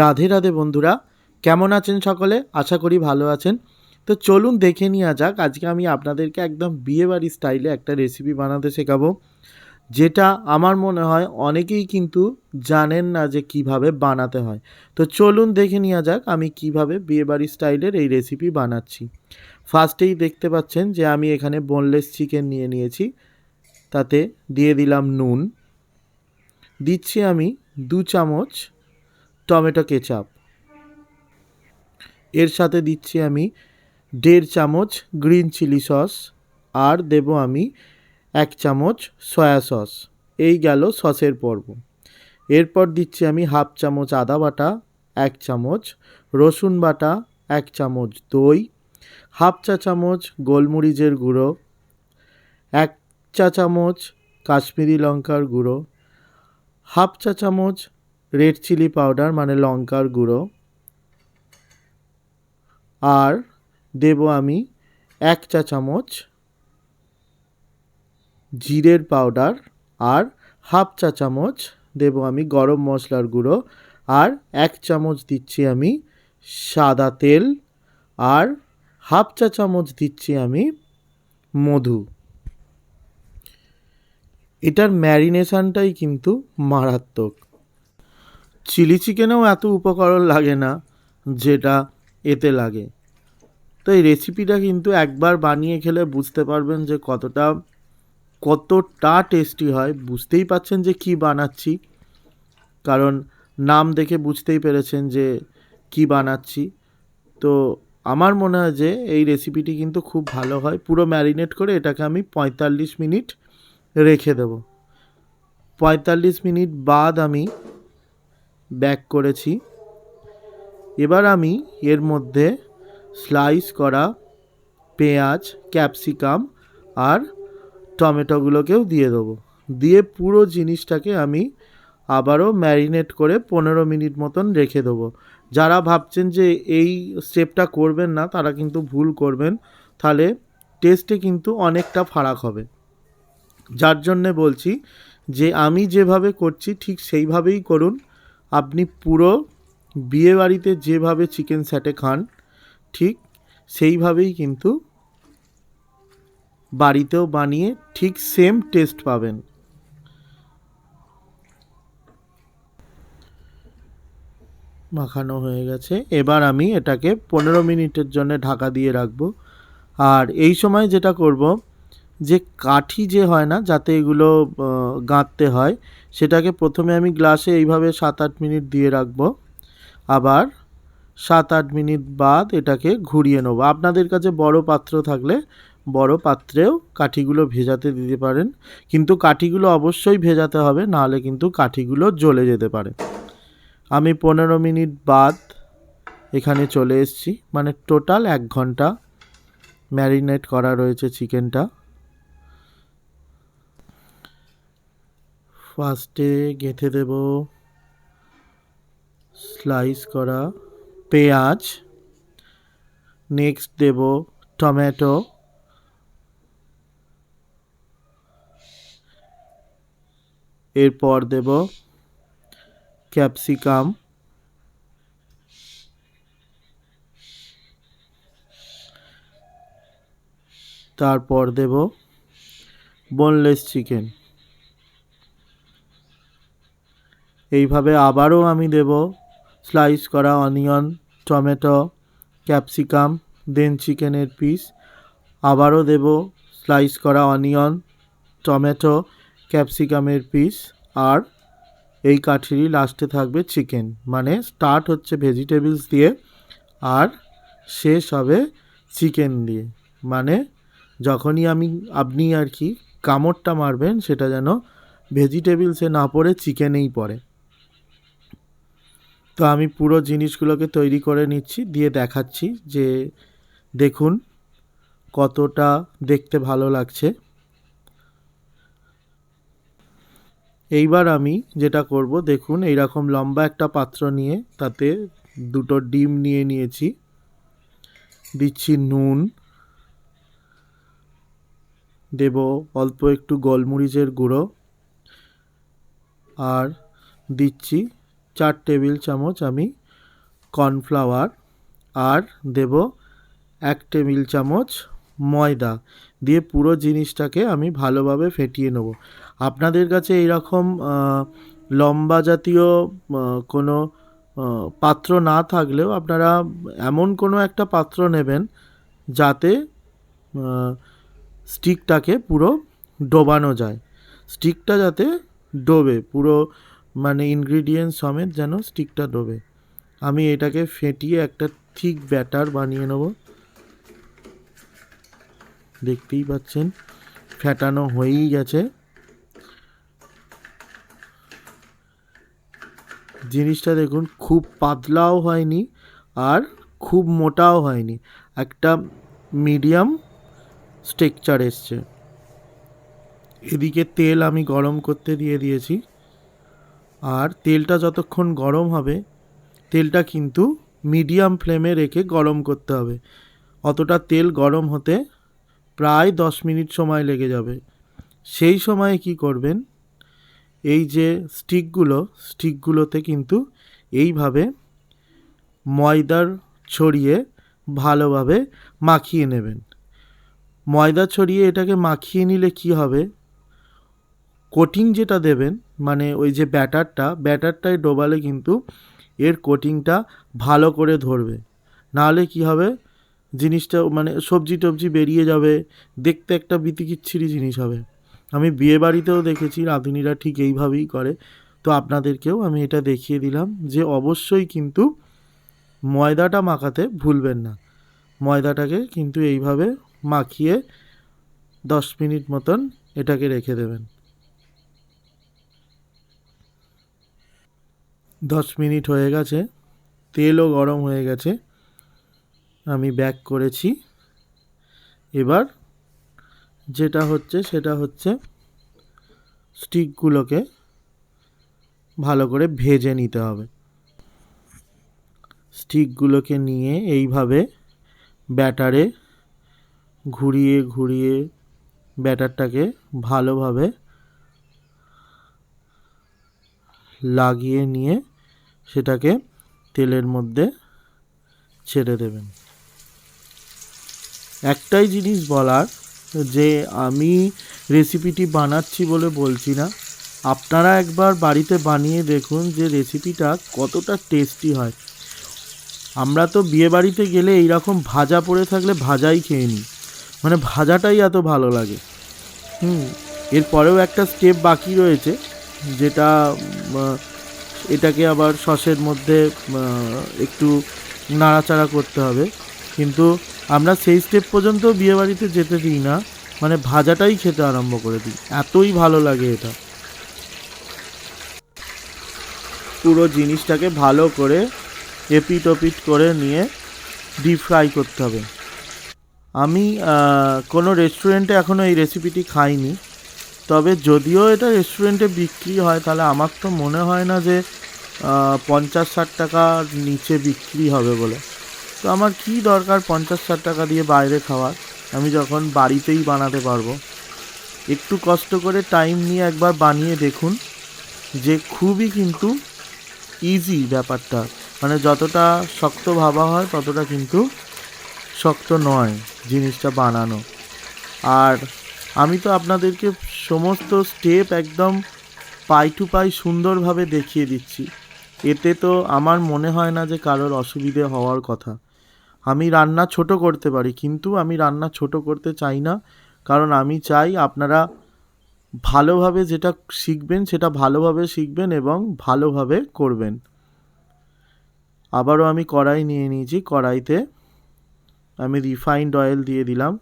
রাধে রাধে বন্ধুরা, কেমন আছেন সকলে? আশা করি ভালো আছেন। তো চলুন দেখে নেওয়া যাক, আজকে আমি আপনাদেরকে একদম বিয়েবাড়ি স্টাইলে একটা রেসিপি বানাতে শেখাবো, যেটা আমার মনে হয় অনেকেই কিন্তু জানেন না যে কীভাবে বানাতে হয়। তো চলুন দেখে নেওয়া যাক আমি কীভাবে বিয়েবাড়ি স্টাইলের এই রেসিপি বানাচ্ছি। ফার্স্টেই দেখতে পাচ্ছেন যে আমি এখানে বোনলেস চিকেন নিয়ে নিয়েছি, তাতে দিয়ে দিলাম নুন। দিচ্ছি আমি দু চামচ টমেটো কেচাপ এর সাথে দিচ্ছি আমি দেড় চামচ গ্রিন চিলি সস আর দেব আমি এক চামচ সয়া সস। এই গেল সসের পর্ব। এরপর দিচ্ছি আমি হাফ চামচ আদা বাটা, এক চামচ রসুন বাটা, এক চামচ দই, হাফ চা চামচ গোলমরিচের গুঁড়ো, এক চা চামচ কাশ্মীরি লঙ্কার গুঁড়ো, হাফ চা চামচ রেড চিলি পাউডার মানে লঙ্কার গুঁড়ো। আর দেব আমি এক চা চামচ জিরের পাউডার আর হাফ চা চামচ দেব আমি গরম মশলার গুঁড়ো। আর এক চামচ দিচ্ছি আমি সাদা তেল আর হাফ চা চামচ দিচ্ছি আমি মধু। এটার ম্যারিনেশনটাই কিন্তু মারাত্মক। চিলি চিকেনেও এত উপকরণ লাগে না যেটা এতে লাগে। তো এই রেসিপিটা কিন্তু একবার বানিয়ে খেলে বুঝতে পারবেন যে কতটা কতটা টেস্টি হয়। বুঝতেই পাচ্ছেন যে কি বানাচ্ছি, কারণ নাম দেখে বুঝতেই পেরেছেন যে কি বানাচ্ছি। তো আমার মনে হয় যে এই রেসিপিটি কিন্তু খুব ভালো হয়। পুরো ম্যারিনেট করে এটাকে আমি পঁয়তাল্লিশ মিনিট রেখে দেব। পঁয়তাল্লিশ মিনিট বাদ আমি ব্যাক করেছি। এবার আমি এর মধ্যে স্লাইস করা পেঁয়াজ ক্যাপসিকাম আর টমেটোগুলোকেও দিয়ে দেবো। দিয়ে পুরো জিনিসটাকে আমি আবারও ম্যারিনেট করে পনেরো মিনিট মতন রেখে দেবো। যারা ভাবছেন যে এই স্টেপটা করবেন না, তারা কিন্তু ভুল করবেন। তাহলে টেস্টে কিন্তু অনেকটা ফারাক হবে। যার জন্যে বলছি যে আমি যেভাবে করছি ঠিক সেইভাবেই করুন। আপনি পুরো বিয়ে বাড়িতে যেভাবে চিকেন স্যাটে খান, ঠিক সেইভাবেই কিন্তু বাড়িতেও বানিয়ে ঠিক সেম টেস্ট পাবেন। মাখানো হয়ে গেছে। এবার আমি এটাকে পনেরো মিনিটের জন্য ঢাকা দিয়ে রাখব। আর এই সময় যেটা করব যে কাঠি যে হয় না, যাতে এগুলো গাঁথতে হয়, সেটাকে প্রথমে আমি গ্লাসে এইভাবে সাত আট মিনিট দিয়ে রাখব। আবার সাত আট মিনিট বাদ এটাকে ঘুরিয়ে নেব। আপনাদের কাছে বড় পাত্র থাকলে বড় পাত্রেও কাঠিগুলো ভেজাতে দিতে পারেন। কিন্তু কাঠিগুলো অবশ্যই ভেজাতে হবে, নাহলে কিন্তু কাঠিগুলো জ্বলে যেতে পারে। আমি পনেরো মিনিট বাদ এখানে চলে এসেছি। মানে টোটাল এক ঘণ্টা ম্যারিনেট করা রয়েছে চিকেনটা। ফার্স্টে গেঁথে দেব, স্লাইস করা পেঁয়াজ, নেক্সট দেব টমেটো, এরপর দেব ক্যাপসিকাম, তারপর দেব বোনলেস চিকেন। এইভাবে আবারও আমি দেব। স্লাইস করা অনিয়ন, টমেটো, ক্যাপসিকাম, দেন চিকেনের পিস। আবারও দেব স্লাইস করা অনিয়ন, টমেটো, ক্যাপসিকামের পিস আর এই কাঠিরই লাস্টে থাকবে চিকেন। মানে স্টার্ট হচ্ছে ভেজিটেবলস দিয়ে আর শেষ হবে চিকেন দিয়ে। মানে যখনই আমি, আপনি আর কি কামড়টা মারবেন সেটা যেন ভেজিটেবলসে না পড়ে চিকেনেই পড়ে। তো আমি পুরো জিনিসগুলোকে তৈরি করে নিচ্ছি, দিয়ে দেখাচ্ছি যে দেখুন কতটা দেখতে ভালো লাগছে। এইবার আমি যেটা করব, দেখুন এইরকম লম্বা একটা পাত্র নিয়ে তাতে দুটো ডিম নিয়ে নিয়েছি। দিচ্ছি নুন। দেব অল্প একটু গোলমরিচের গুঁড়ো। আর দিচ্ছি চার টেবিল চামচ আমি কর্নফ্লাওয়ার আর দেব এক টেবিল চামচ ময়দা দিয়ে পুরো জিনিসটাকে আমি ভালোভাবে ফেটিয়ে নেব। আপনাদের কাছে এইরকম লম্বা জাতীয় কোনো পাত্র না থাকলেও আপনারা এমন কোনো একটা পাত্র নেবেন যাতে স্টিকটাকে পুরো ডোবানো যায়। স্টিকটা যাতে ডোবে, পুরো মানে ইনগ্রিডিয়েন্টস সমেত যেন স্টিকটা ডোবে। আমি এটাকে ফেটিয়ে একটা ঠিক ব্যাটার বানিয়ে নেব। দেখতেই পাচ্ছেন, ফেটানো হয়েই গেছে। জিনিসটা দেখুন, খুব পাতলাও হয়নি আর খুব মোটাও হয়নি। একটা মিডিয়াম স্ট্রেকচার এসছে। এদিকে তেল আমি গরম করতে দিয়ে দিয়েছি। আর তেলটা যতক্ষণ গরম হবে, তেলটা কিন্তু মিডিয়াম ফ্লেমে রেখে গরম করতে হবে। অতটা তেল গরম হতে প্রায় দশ মিনিট সময় লেগে যাবে। সেই সময়ে কি করবেন? এই যে স্টিকগুলো, স্টিকগুলোতে কিন্তু এইভাবে ময়দার ছড়িয়ে ভালোভাবে মাখিয়ে নেবেন। ময়দা ছড়িয়ে এটাকে মাখিয়ে নিলে কি হবে? কোটিং যেটা দেবেন মানে ওই যে ব্যাটারটা, ব্যাটারটায় ডোবালে কিন্তু এর কোটিংটা ভালো করে ধরবে। নাহলে কি হবে? জিনিসটা মানে সবজি টবজি বেরিয়ে যাবে, দেখতে একটা বিতিকিচ্ছিরি জিনিস হবে। আমি বিয়ে বাড়িতেও দেখেছি রাঁধুনিরা ঠিক এইভাবেই করে। তো আপনাদেরকেও আমি এটা দেখিয়ে দিলাম যে অবশ্যই কিন্তু ময়দাটা মাখাতে ভুলবেন না। ময়দাটাকে কিন্তু এইভাবে মাখিয়ে দশ মিনিট মতন এটাকে রেখে দেবেন। দশ মিনিট হয়ে গেছে, তেলও গরম হয়ে গেছে, আমি ব্যাক করেছি। এবার যেটা হচ্ছে সেটা হচ্ছে স্টিকগুলোকে ভালো করে ভেজে নিতে হবে। স্টিকগুলোকে নিয়ে এইভাবে ব্যাটারে ঘুরিয়ে ঘুরিয়ে ব্যাটারটাকে ভালোভাবে লাগিয়ে নিয়ে সেটাকে তেলের মধ্যে ছেড়ে দেবেন। একটাই জিনিস বলার যে আমি রেসিপিটি বানাচ্ছি বলে বলছি না। আপনারা একবার বাড়িতে বানিয়ে দেখুন যে রেসিপিটা কতটা টেস্টি হয়। আমরা তো বিয়ে বাড়িতে গেলে এইরকম ভাজা পড়ে থাকলে ভাজাই খেয়ে নিই। মানে ভাজাটাই এত ভালো লাগে। হুম, এরপরেও একটা স্টেপ বাকি রয়েছে, যেটা এটাকে আবার সসের মধ্যে একটু নাড়াচাড়া করতে হবে। কিন্তু আমরা সেই স্টেপ পর্যন্ত বিয়েবাড়িতে যেতে দিই না। মানে ভাজাটাই খেতে আরম্ভ করে দিই। এতই ভালো লাগে এটা। পুরো জিনিসটাকে ভালো করে এপিট ওপিট করে নিয়ে ডিপ ফ্রাই করতে হবে। আমি কোনো রেস্টুরেন্টে এখনও এই রেসিপিটি খাইনি। তবে যদিও এটা রেস্টুরেন্টে বিক্রি হয়, তাহলে আমার তো মনে হয় না যে পঞ্চাশ ষাট টাকার নিচে বিক্রি হবে বলে। তো আমার কি দরকার পঞ্চাশ ষাট টাকা দিয়ে বাইরে খাওয়ার? আমি যখন বাড়িতেই বানাতে পারব। একটু কষ্ট করে টাইম নিয়ে একবার বানিয়ে দেখুন, যে খুবই কিন্তু ইজি ব্যাপারটা। মানে যতটা শক্ত ভাবা হয়, ততটা কিন্তু শক্ত নয় জিনিসটা বানানো। আর আমি তো আপনাদেরকে সমস্ত স্টেপ একদম পাই টু পাই সুন্দরভাবে দেখিয়ে দিচ্ছি। এতে তো আমার মনে হয় না যে কারোর অসুবিধে হওয়ার কথা। আমি রান্না ছোট করতে পারি, কিন্তু আমি রান্না ছোট করতে চাই না। কারণ আমি চাই আপনারা ভালোভাবে যেটা শিখবেন, সেটা ভালোভাবে শিখবেন এবং ভালোভাবে করবেন। আবারও আমি কড়াই নিয়ে নিয়েছি। কড়াইতে আমি রিফাইন্ড অয়েল দিয়ে দিলাম।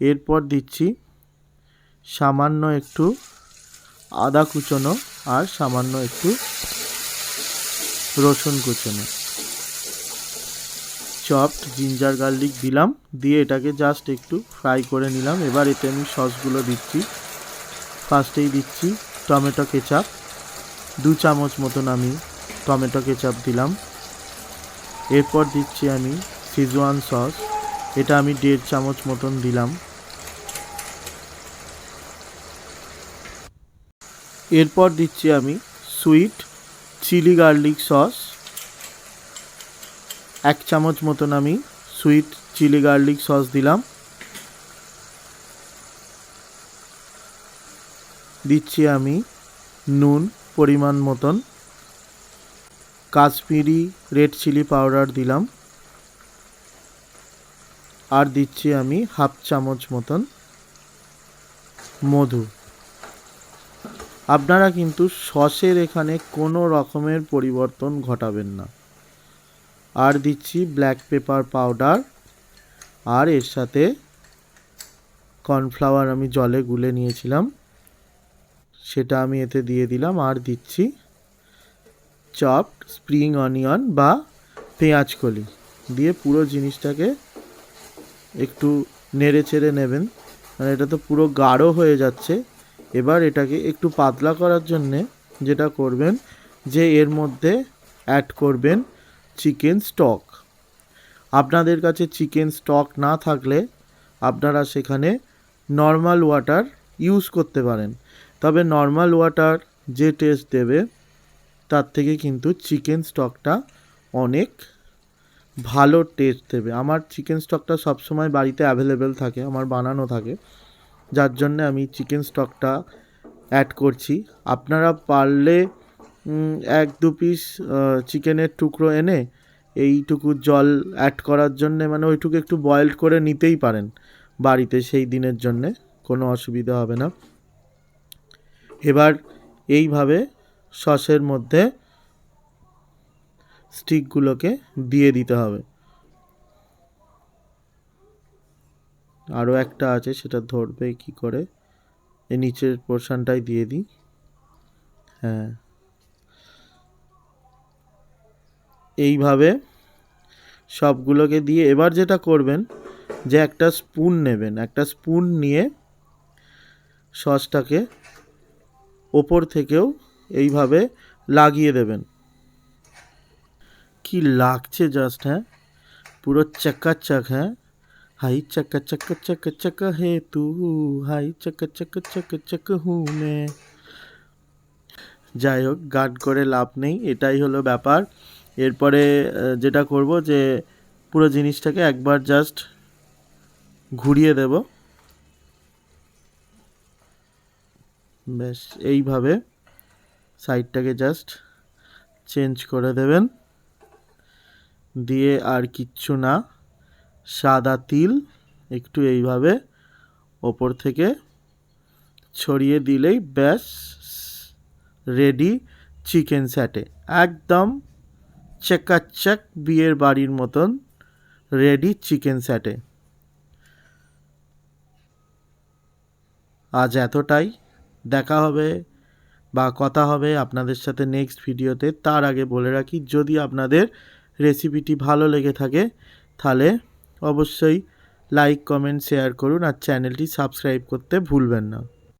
এরপর দিচ্ছি সামান্য একটু আদা কুচোনো আর সামান্য একটু রসুন কুচোনো। চপড, জিঞ্জার, গার্লিক দিলাম, দিয়ে এটাকে জাস্ট একটু ফ্রাই করে নিলাম। এবার এতে আমি সসগুলো দিচ্ছি। ফার্স্টেই দিচ্ছি টমেটো কেচাপ। দু চামচ মতন আমি টমেটো কেচাপ দিলাম। এরপর দিচ্ছি আমি সিজওয়ান সস এটা আমি দেড় চামচ মতন দিলাম। এরপর দিচ্ছি আমি সুইট চিলি গার্লিক সস। এক চামচ মতন আমি সুইট চিলি গার্লিক সস দিলাম। দিচ্ছি আমি নুন পরিমাণ মতন। কাশ্মীরি রেড চিলি পাউডার দিলাম। আর দিচ্ছি আমি হাফ চামচ মতন মধু। আপনারা কিন্তু সসের এখানে কোনো রকমের পরিবর্তন ঘটাবেন না। আর দিচ্ছি ব্ল্যাক পেপার পাউডার আর এর সাথে কর্নফ্লাওয়ার আমি জলে গুলে নিয়েছিলাম, সেটা আমি এতে দিয়ে দিলাম, আর দিচ্ছি চপড স্প্রিং অনিয়ন বা পেঁয়াজ কলি। দিয়ে পুরো জিনিসটাকে একটু নেড়ে চেড়ে নেবেন মানে এটা তো পুরো গাঢ় হয়ে যাচ্ছে। এবার এটাকে একটু পাতলা করার জন্যে যেটা করবেন, যে এর মধ্যে অ্যাড করবেন চিকেন স্টক আপনাদের কাছে চিকেন স্টক না থাকলে আপনারা সেখানে নর্মাল ওয়াটার ইউজ করতে পারেন। তবে নর্মাল ওয়াটার যে টেস্ট দেবে, তার থেকে কিন্তু চিকেন স্টকটা অনেক ভালো টেস্ট দেবে। আমার চিকেন স্টকটা সবসময় বাড়িতে অ্যাভেলেবেল থাকে, আমার বানানো থাকে। যার জন্যে আমি চিকেন স্টকটা অ্যাড করছি। আপনারা পারলে এক দু পিস চিকেনের টুকরো এনে এইটুকু জল অ্যাড করার জন্যে মানে ওইটুকু একটু বয়েলড করে নিতেই পারেন বাড়িতে সেই দিনের জন্যে, কোনো অসুবিধা হবে না। এবার এইভাবে সসের মধ্যে স্টিকগুলোকে দিয়ে দিতে হবে। আরও একটা আছে, সেটা ধরবে কি করে? এই নিচের পোর্শনটাই দিয়ে দিই। হ্যাঁ। এইভাবে সবগুলোকে দিয়ে এবার যেটা করবেন, যে একটা স্পুন নেবেন। একটা স্পুন নিয়ে সসটাকে ওপর থেকেও এইভাবে লাগিয়ে দেবেন। কি লাগছে জাস্ট হ্যাঁ? পুরো চাকাচাক হ্যাঁ? হাই চাকা চাকা চাকা চাকা হে তু হাই চাকা চাকা চাকা চাকা হু মে যাই হোক গার্ড করে লাভ নেই এটাই হলো ব্যাপার এরপরে যেটা করব যে পুরো জিনিসটাকে একবার জাস্ট ঘুরিয়ে দেব ব্যাস এইভাবে সাইডটাকে জাস্ট চেঞ্জ করে দেবেন দিয়ে আর কিচ্ছু না সাদা তিল একটু এইভাবে ওপর থেকে ছড়িয়ে দিলেই ব্যাস রেডি চিকেন স্যাটে একদম চেকাচাক বিয়ের বাড়ির মতন রেডি চিকেন স্যাটে আজ এতটাই। দেখা হবে বা কথা হবে আপনাদের সাথে নেক্সট ভিডিওতে। তার আগে বলে রাখি, যদি আপনাদের রেসিপিটি ভালো লেগে থাকে, তাহলে অবশ্যই লাইক কমেন্ট শেয়ার করুন আর চ্যানেলটি সাবস্ক্রাইব করতে ভুলবেন না।